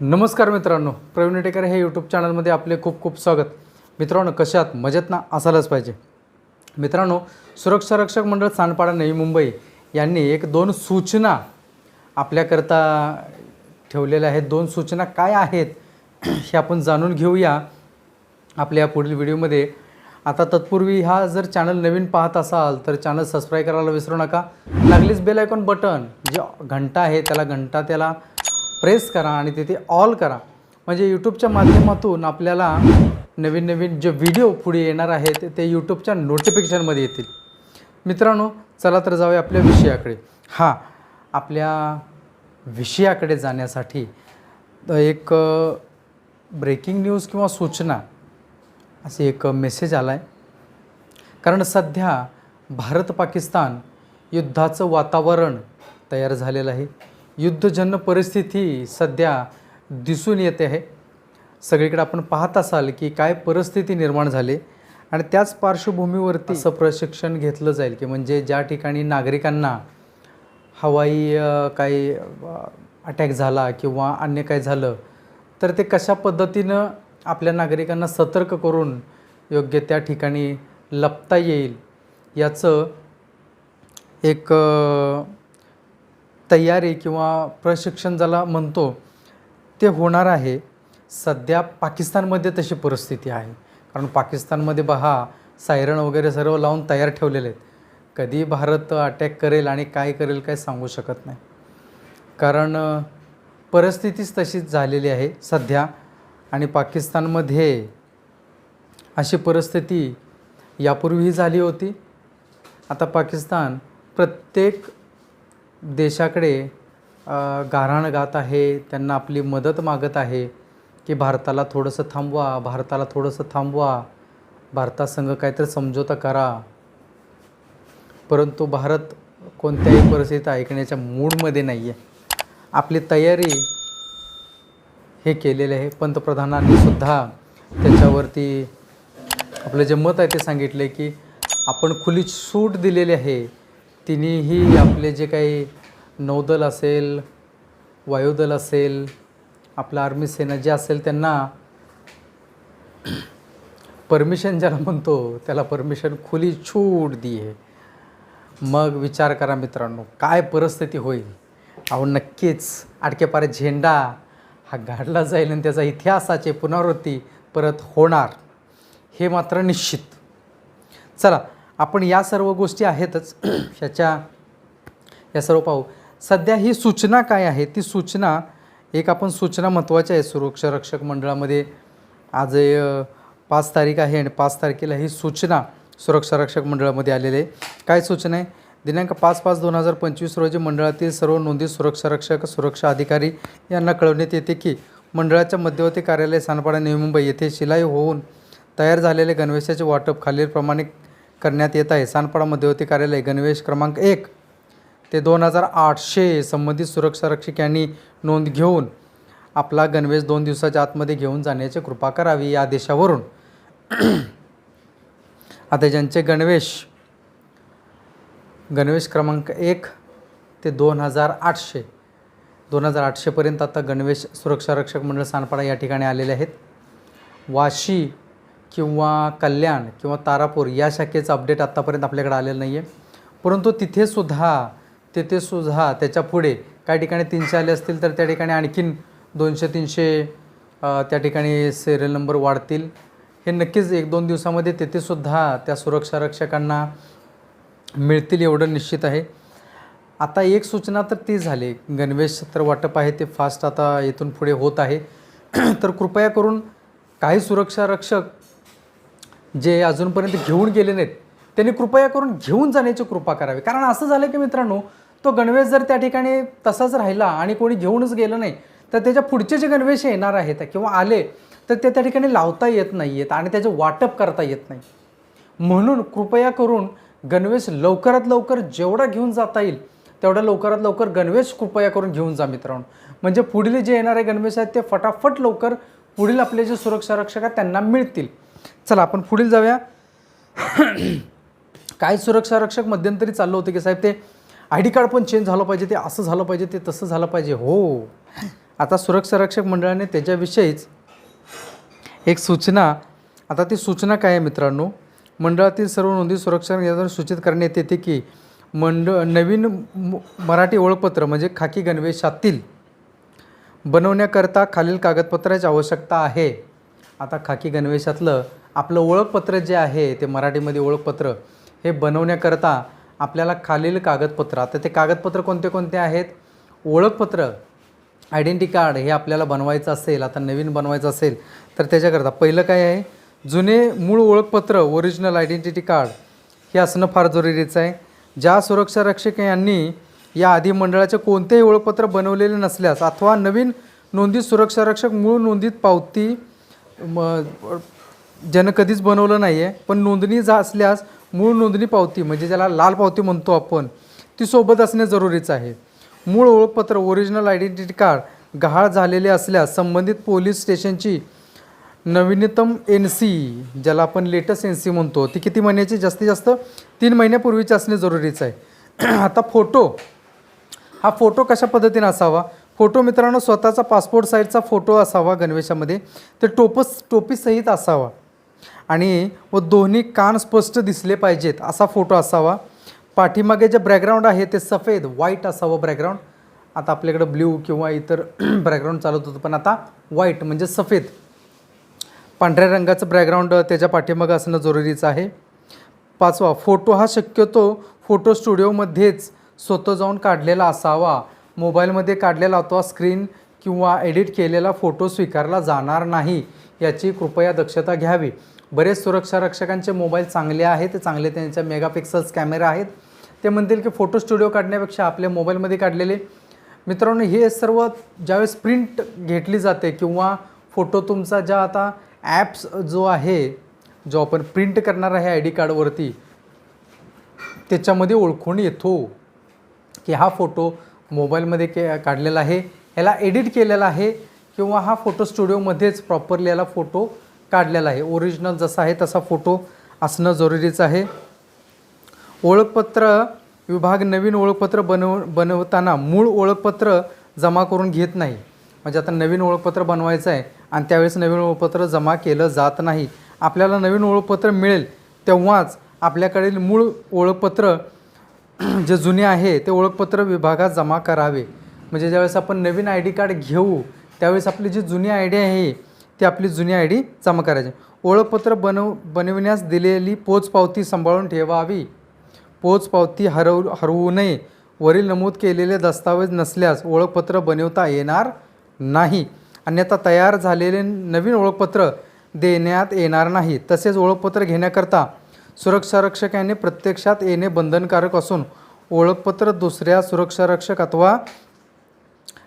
नमस्कार मित्रांनो प्रवीण टेकर हे यूट्यूब चॅनलमध्ये आपले खूप खूप स्वागत. मित्रांनो कशात मजेत ना? असायलाच पाहिजे. मित्रांनो सुरक्षा रक्षक मंडळ सांडपाडा नवी मुंबई यांनी एक दोन सूचना आपल्याकरता ठेवलेल्या आहेत. दोन सूचना काय आहेत हे आपण जाणून घेऊया आपल्या पुढील व्हिडिओमध्ये. आता तत्पूर्वी हा जर चॅनल नवीन पाहत असाल तर चॅनल सबस्क्राईब करायला विसरू नका. लागलीच बेल आयकॉन बटन जे घंटा आहे त्याला घंटा त्याला प्रेस करा आणि तिथे ऑल करा. म्हणजे यूट्यूबच्या माध्यमातून आपल्याला नवीन नवीन जे व्हिडिओ पुढे येणार आहेत ते यूट्यूबच्या नोटिफिकेशनमध्ये येतील. मित्रांनो चला तर जाऊया आपल्या विषयाकडे. हां आपल्या विषयाकडे जाण्यासाठी एक ब्रेकिंग न्यूज किंवा सूचना असे एक मेसेज आला आहे कारण सध्या भारत पाकिस्तान युद्धाचं वातावरण तयार झालेलं आहे. युद्धजन्य परिस्थिती सध्या दिसून येते आहे. सगळीकडे आपण पाहत असाल की काय परिस्थिती निर्माण झाली आणि त्याच पार्श्वभूमीवरती असं प्रशिक्षण घेतलं जाईल की म्हणजे ज्या ठिकाणी नागरिकांना हवाई काही अटॅक झाला किंवा अन्य काय झालं तर ते कशा पद्धतीनं आपल्या नागरिकांना सतर्क करून योग्य त्या ठिकाणी लपता येईल याचं एक तयारी किंवा प्रशिक्षण ज्याला म्हणतो ते होणार आहे. सध्या पाकिस्तानमध्ये तशी परिस्थिती आहे. कारण पाकिस्तानमध्ये बहा सायरन वगैरे सर्व लावून तयार ठेवलेले आहेत. कधी भारत अटॅक करेल आणि काय करेल काय सांगू शकत नाही. कारण परिस्थितीच तशीच झालेली आहे सध्या. आणि पाकिस्तानमध्ये अशी परिस्थिती यापूर्वीही झाली होती. आता पाकिस्तान प्रत्येक देशाकडे अ, गाऱ्हाण गात आहे त्यांना आपली मदत मागत आहे की भारताला थोडंसं थांबवा भारताला थोडंसं थांबवा भारतासंग काहीतरी समझोता करा. परंतु भारत कोणत्याही परिस्थितीत ऐकण्याच्या मूडमध्ये नाही आहे आपली तयारी हे केलेले आहे. पंतप्रधानांनी सुद्धा त्याच्यावरती आपलं जे मत आहे ते सांगितले की आपण खुली सूट दिलेली आहे. तिन्हीही आपले जे काही नौदल असेल वायुदल असेल आपलं आर्मी सेना जे असेल त्यांना परमिशन ज्याला म्हणतो त्याला परमिशन खुली छूट दिये. मग विचार करा मित्रांनो काय परिस्थिती होईल? अहो नक्कीच आडकेपारे झेंडा हा गाडला जाईल आणि त्याचा इतिहासाची पुनरावृत्ती परत होणार हे मात्र निश्चित. चला आपण या सर्व गोष्टी आहेतच. ह्याच्या या सर्व पाहू. सध्या ही सूचना काय आहे? ती सूचना एक आपण सूचना महत्त्वाची आहे. सुरक्षा रक्षक मंडळामध्ये आज पाच तारीख आहे आणि पाच तारखेला ही सूचना सुरक्षा रक्षक मंडळामध्ये आलेली आहे. काय सूचना आहे? दिनांक पाच पाच दोन हजार पंचवीस रोजी मंडळातील सर्व नोंदी सुरक्षा रक्षक सुरक्षा अधिकारी यांना कळवण्यात येते की मंडळाच्या मध्यवर्ती कार्यालय सानपाडा नवी मुंबई येथे शिलाई होऊन तयार झालेले गणवेशाचे वाटप खालीलप्रमाणे करण्यात येत आहे. सानपाडा मध्यवर्ती कार्यालय गणवेश क्रमांक एक. ते दोन हजार आठशे संबंधित सुरक्षा रक्षक यांनी नोंद घेऊन आपला गणवेश दोन दिवसाच्या आतमध्ये घेऊन जाण्याची कृपा करावी या आदेशावरून. आता ज्यांचे गणवेश गणवेश क्रमांक एक ते दोन हजार आठशे दोन हजार आठशेपर्यंत आता गणवेश सुरक्षा रक्षक मंडळ सानपाडा या ठिकाणी आलेले आहेत. वाशी किंवा कल्याण किंवा तारापूर या शाखेचं अपडेट आत्तापर्यंत आपल्याकडे आलेलं नाही आहे परंतु तिथेसुद्धा तिथेसुद्धा त्याच्या पुढे काही ठिकाणी तीनशे आले असतील तर त्या ठिकाणी आणखीन दोनशे तीनशे त्या ठिकाणी सिरियल नंबर वाढतील. हे नक्कीच एक दोन दिवसामध्ये तिथेसुद्धा त्या सुरक्षा रक्षकांना मिळतील एवढं निश्चित आहे. आता एक सूचना तर ती झाली गणवेश तर वाटप आहे ते फास्ट आता इथून पुढे होत आहे. तर कृपया करून काही सुरक्षा रक्षक जे अजूनपर्यंत घेऊन गेले नाहीत त्यांनी कृपया करून घेऊन जाण्याची कृपा करावी. कारण असं झालं की मित्रांनो तो गणवेश जर त्या ठिकाणी तसाच राहिला आणि कोणी घेऊनच गेलं नाही तर त्याच्या पुढचे जे गणवेश येणार आहेत किंवा आले तर ते त्या ठिकाणी लावता येत नाही आहेत आणि त्याचे वाटप करता येत नाही. म्हणून कृपया करून गणवेश लवकरात लवकर जेवढा घेऊन जाता येईल तेवढा लवकरात लवकर गणवेश कृपया करून घेऊन जा मित्रांनो. म्हणजे पुढील जे येणारे गणवेश आहेत ते फटाफट लवकर पुढील आपले जे सुरक्षा रक्षक आहेत त्यांना मिळतील. चला आपण पुढील जाऊया. काय सुरक्षा रक्षक मध्यंतरी चाललं होतं की साहेब ते आय डी कार्ड पण चेंज झालं पाहिजे ते असं झालं पाहिजे ते तसं झालं पाहिजे. हो. आता सुरक्षा रक्षक मंडळाने त्याच्याविषयीच एक सूचना आता ती सूचना काय आहे मित्रांनो? मंडळातील सर्व नोंदी सुरक्षा यंत्रणेला सूचित करण्यात येते की मंडळ नवीन म- मराठी ओळखपत्र म्हणजे खाकी गणवेशातील बनवण्याकरता खालील कागदपत्राची आवश्यकता आहे. आता खाकी गणवेशातलं आपलं ओळखपत्र जे आहे ते मराठीमध्ये ओळखपत्र हे बनवण्याकरता आपल्याला खालील कागदपत्र आता ते कागदपत्र कोणते कोणते आहेत? ओळखपत्र आयडेंटी कार्ड हे आपल्याला बनवायचं असेल आता नवीन बनवायचं असेल तर त्याच्याकरता पहिलं काय आहे? जुने मूळ ओळखपत्र ओरिजिनल आयडेंटिटी कार्ड हे असणं फार जरुरीचं आहे. ज्या सुरक्षा रक्षक यांनी या आधी मंडळाचे कोणतेही ओळखपत्र बनवलेले नसल्यास अथवा नवीन नोंदीत सुरक्षा रक्षक मूळ नोंदीत पावती म ज्यानं कधीच बनवलं नाही आहे पण नोंदणी जा असल्यास मूळ नोंदणी पावती म्हणजे ज्याला लाल पावती म्हणतो आपण ती सोबत असणे जरुरीचं आहे. मूळ ओळखपत्र ओरिजिनल आयडेंटिटी कार्ड गहाळ झालेले असल्यास संबंधित पोलीस स्टेशनची नवीनतम एन सी ज्याला आपण लेटेस्ट एन सी म्हणतो ती किती महिन्याची? जास्तीत जास्त तीन महिन्यापूर्वीची असणे जरुरीचं आहे. आता फोटो हा फोटो कशा पद्धतीने असावा? फोटो मित्रांनो स्वतःचा पासपोर्ट साईजचा फोटो असावा गणवेशामध्ये. तर टोपस टोपीसहित असावा. आणि व दोन्ही कान स्पष्ट दिसले पाहिजेत असा फोटो असावा. पाठीमागे जे बॅकग्राऊंड आहे ते सफेद व्हाईट असावं बॅकग्राऊंड आता आपल्याकडं ब्ल्यू किंवा इतर बॅकग्राऊंड चालत होतं पण आता व्हाईट म्हणजे सफेद. पांढऱ्या रंगाचं बॅकग्राऊंड त्याच्या पाठीमागं असणं जरुरीचं आहे. पाचवा फोटो हा शक्यतो फोटो स्टुडिओमध्येच स्वतः जाऊन काढलेला असावा. मोबाईलमध्ये काढलेला अथवा स्क्रीन किंवा एडिट केलेला फोटो स्वीकारला जाणार नाही याची कृपया दक्षता घ्यावी. बरेच सुरक्षा रक्षकांचे मोबाईल चांगले आहेत ते चांगले त्यांच्या मेगापिक्सल्स कॅमेरा आहेत. ते म्हणतील की फोटो स्टुडिओ काढण्यापेक्षा आपल्या मोबाईलमध्ये काढलेले. मित्रांनो हे सर्व ज्यावेळेस प्रिंट घेतली जाते किंवा फोटो तुमचा ज्या आता ॲप्स जो आहे जो आपण प्रिंट करणार आहे आय डी कार्डवरती त्याच्यामध्ये ओळखून येतो की हा फोटो मोबाईलमध्ये के काढलेला आहे. ह्याला एडिट केलेला आहे किंवा हा फोटो स्टुडिओमध्येच प्रॉपरली याला फोटो काढलेला आहे. ओरिजिनल जसा आहे तसा फोटो असणं जरुरीचं आहे. ओळखपत्र विभाग नवीन ओळखपत्र बनव बनवताना मूळ ओळखपत्र जमा करून घेत नाही. म्हणजे आता नवीन ओळखपत्र बनवायचं आहे आणि त्यावेळेस नवीन ओळखपत्र जमा केलं जात नाही. आपल्याला नवीन ओळखपत्र मिळेल तेव्हाच आपल्याकडील मूळ ओळखपत्र जे जुने आहे ते ओळखपत्र विभागात जमा करावे. म्हणजे ज्यावेळेस आपण नवीन आय डी कार्ड घेऊ त्यावेळेस आपली जी जुनी आय डी आहे ती आपली जुनी आय डी जमा करायची. ओळखपत्र बनव बनविण्यास दिलेली पोचपावती सांभाळून ठेवावी. पोचपावती हरव हरवू नये. वरील नमूद केलेले दस्तावेज नसल्यास ओळखपत्र बनवता येणार नाही. अन्यथा तयार झालेले नवीन ओळखपत्र देण्यात येणार नाही. तसेच ओळखपत्र घेण्याकरता सुरक्षारक्षक याने प्रत्यक्षात येणे बंधनकारक असून ओळखपत्र दुसऱ्या सुरक्षारक्षक अथवा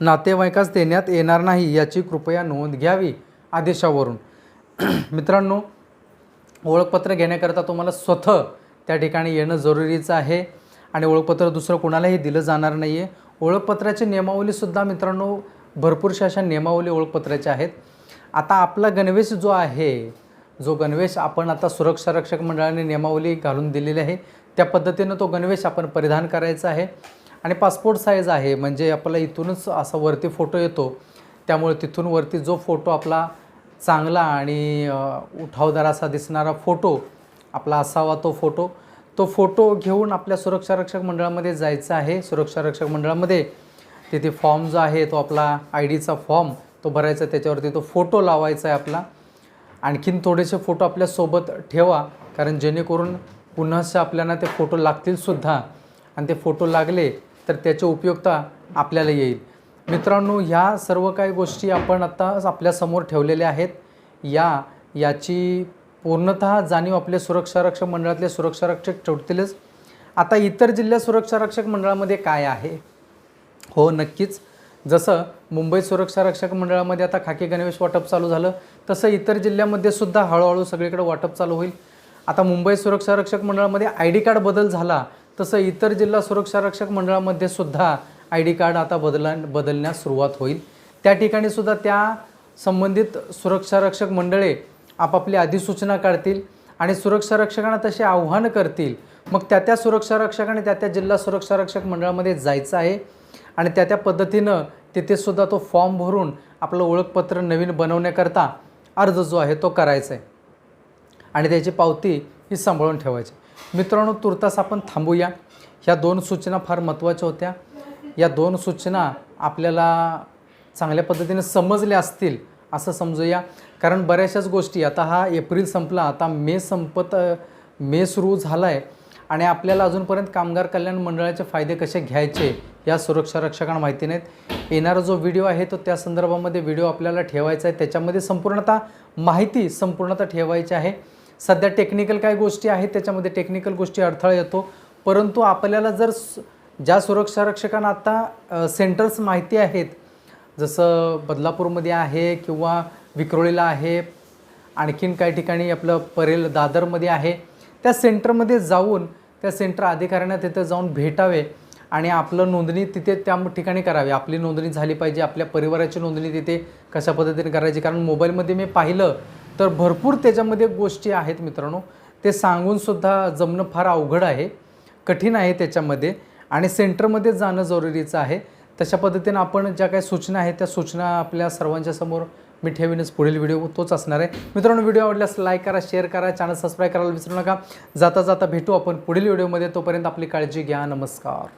नातेवाईकास देण्यात येणार नाही याची कृपया नोंद घ्यावी आदेशावरून. मित्रांनो ओळखपत्र घेण्याकरता तुम्हाला स्वतः त्या ठिकाणी येणं जरुरीचं आहे आणि ओळखपत्र दुसरं कोणालाही दिलं जाणार नाही आहे ओळखपत्राची नियमावलीसुद्धा मित्रांनो भरपूरशा अशा नियमावली ओळखपत्राच्या आहेत. आता आपला गणवेश जो आहे जो गणवेश आपण आता सुरक्षा रक्षक मंडळाने नियमावली घालून दिलेली आहे त्या पद्धतीनं तो गणवेश आपण परिधान करायचा आहे. आणि पासपोर्ट साईज आहे म्हणजे आपला इथूनच असा वरती फोटो येतो. त्यामुळे तिथून वरती जो फोटो आपला चांगला आणि उठावदार असा दिसणारा फोटो आपला असावा तो फोटो तो फोटो घेऊन आपल्या सुरक्षा रक्षक मंडळामध्ये जायचं आहे. सुरक्षा रक्षक मंडळामध्ये तिथे फॉर्म जो आहे तो आपला आय डीचा फॉर्म तो भरायचा त्याच्यावरती तो फोटो लावायचा आहे आपला. आणखीन थोडेसे फोटो आपल्यासोबत ठेवा कारण जेणेकरून पुन्हासे आपल्याला ते फोटो लागतीलसुद्धा आणि ते फोटो लागले तर त्याची उपयोगता आपल्याला येईल. मित्रांनो ह्या सर्व काही गोष्टी आपण आत्ता आपल्यासमोर ठेवलेल्या आहेत. या याची पूर्णतः जाणीव आपले सुरक्षा रक्षक मंडळातले सुरक्षा रक्षक ठेवतीलच. आता इतर जिल्हा सुरक्षा रक्षक मंडळामध्ये काय आहे? हो नक्कीच. जसं मुंबई सुरक्षा रक्षक मंडळामध्ये आता खाकी गणवेश वाटप चालू झालं तसं इतर जिल्ह्यामध्ये सुद्धा हळूहळू सगळीकडे वाटप चालू होईल. आता मुंबई सुरक्षा रक्षक मंडळामध्ये आय डी कार्ड बदल झाला तसं इतर जिल्हा सुरक्षा रक्षक मंडळामध्ये सुद्धा आय डी कार्ड आता बदला बदलण्यास सुरुवात होईल. त्या ठिकाणी सुद्धा त्या संबंधित सुरक्षा रक्षक मंडळे आपापली अधिसूचना काढतील आणि सुरक्षा रक्षकांना तसे आव्हान करतील. मग त्या त्या सुरक्षा रक्षकाने त्या त्या जिल्हा सुरक्षा रक्षक मंडळामध्ये जायचं आहे. आणि त्या त्या पद्धतीनं तिथेसुद्धा तो फॉर्म भरून आपलं ओळखपत्र नवीन बनवण्याकरता अर्ज जो आहे तो करायचा आहे. आणि त्याची पावती ही सांभाळून ठेवायची. मित्रांनो तुर्तास आपण थांबूया. ह्या दोन सूचना फार महत्त्वाच्या होत्या. या दोन सूचना आपल्याला चांगल्या पद्धतीने समजल्या असतील असं समजूया. कारण बऱ्याचशाच गोष्टी आता हा एप्रिल संपला आता मे संपत मे सुरू झाला आहे आणि आपल्याला अजूनपर्यंत कामगार कल्याण मंडळाचे फायदे कसे घ्यायचे? या सुरक्षा रक्षकांना माहिती नाहीत. येणारा जो व्हिडिओ आहे तो त्या संदर्भामध्ये व्हिडिओ आपल्याला ठेवायचा आहे. त्याच्यामध्ये संपूर्णतः माहिती संपूर्णतः ठेवायची आहे. सध्या टेक्निकल काय गोष्टी आहेत त्याच्यामध्ये टेक्निकल गोष्टी अडथळा येतो. परंतु आपल्याला जर ज्या सुरक्षा रक्षकांना आत्ता सेंटर्स माहिती आहेत जसं बदलापूरमध्ये आहे किंवा विक्रोळीला आहे आणखीन काही ठिकाणी आपलं परेल दादरमध्ये आहे त्या सेंटरमध्ये जाऊन त्या सेंटर अधिकाऱ्यांना तिथं जाऊन भेटावे. आणि आपलं नोंदणी तिथे त्या ठिकाणी करावी. आपली नोंदणी झाली पाहिजे आपल्या परिवाराची नोंदणी तिथे कशा पद्धतीने करायची? कारण मोबाईलमध्ये मी पाहिलं तर भरपूर त्याच्यामध्ये गोष्टी आहेत मित्रांनो. ते सांगूनसुद्धा जमणं फार अवघड आहे कठीण आहे त्याच्यामध्ये. आणि सेंटरमध्ये जाणं जरुरीचं आहे. तशा पद्धतीनं आपण ज्या काही सूचना आहेत त्या सूचना आपल्या सर्वांच्या समोर मी ठेवीनच. पुढील व्हिडिओ तोच असणार आहे. मित्रांनो व्हिडिओ आवडल्यास लाईक करा शेअर करा चॅनल सबस्क्राईब करायला विसरू नका. जाता जाता भेटू आपण पुढील व्हिडिओमध्ये. तोपर्यंत आपली काळजी घ्या. नमस्कार.